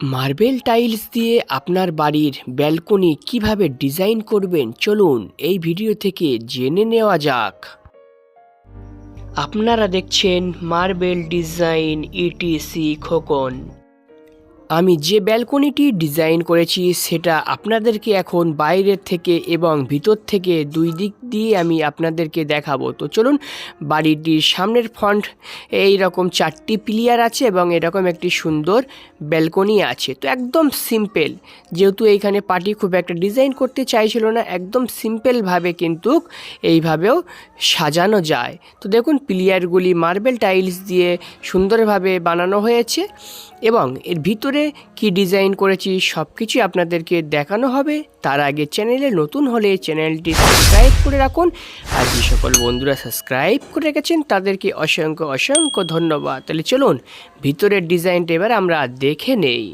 Marble tiles দিয়ে আপনার বাড়ির ব্যালকনি কীভাবে ডিজাইন করবেন চলুন এই ভিডিও থেকে জেনে নেওয়া যাক। আপনারা দেখছেন মার্বেল ডিজাইন ইটিসি খোকন। আমি যে ব্যালকনিটি ডিজাইন করেছি সেটা আপনাদেরকে এখন বাইরের থেকে এবং ভিতর থেকে দুই দিক দিয়ে আমি আপনাদেরকে দেখাবো। তো চলুন, বাড়িটির সামনের ফ্রন্ট এই রকম চারটি পিলিয়ার আছে এবং এরকম একটি সুন্দর ব্যালকনি আছে। তো একদম সিম্পল যেহেতু এইখানে পার্টি খুব একটা ডিজাইন করতে চাইছিল না, একদম সিম্পলভাবে কিন্তু এইভাবেও সাজানো যায়। তো দেখুন পিলিয়ারগুলি মার্বেল টাইলস দিয়ে সুন্দরভাবে বানানো হয়েছে এবং এর ভিতরে কি ডিজাইন করেছি সব কিছুই আপনাদেরকে দেখানো হবে। তার আগে চ্যানেলে নতুন হলে চ্যানেলটি সাবস্ক্রাইব করে রাখুন। আর যে সকল বন্ধুরা সাবস্ক্রাইব করে রেখেছেন, তাদেরকে অসংখ্য অসংখ্য ধন্যবাদ। তাহলে চলুন, ভিতরের ডিজাইনটা এবার আমরা দেখে নেই।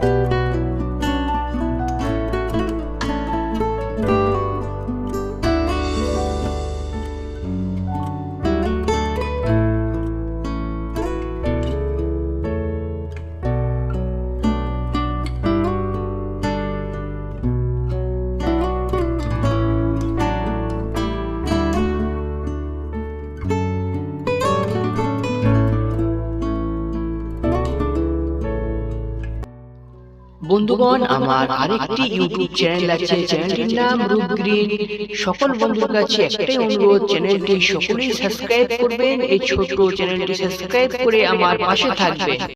Música বন্ধুগণ আমার আরেকটি ইউটিউব চ্যানেল আছে চ্যানেলটির নাম রূপ গ্রিন সকল বন্ধুর কাছে একটাই অনুরোধ চ্যানেলটি সকলেই সাবস্ক্রাইব করবেন এই ছোট চ্যানেলটি সাবস্ক্রাইব করে আমার পাশে থাকবেন।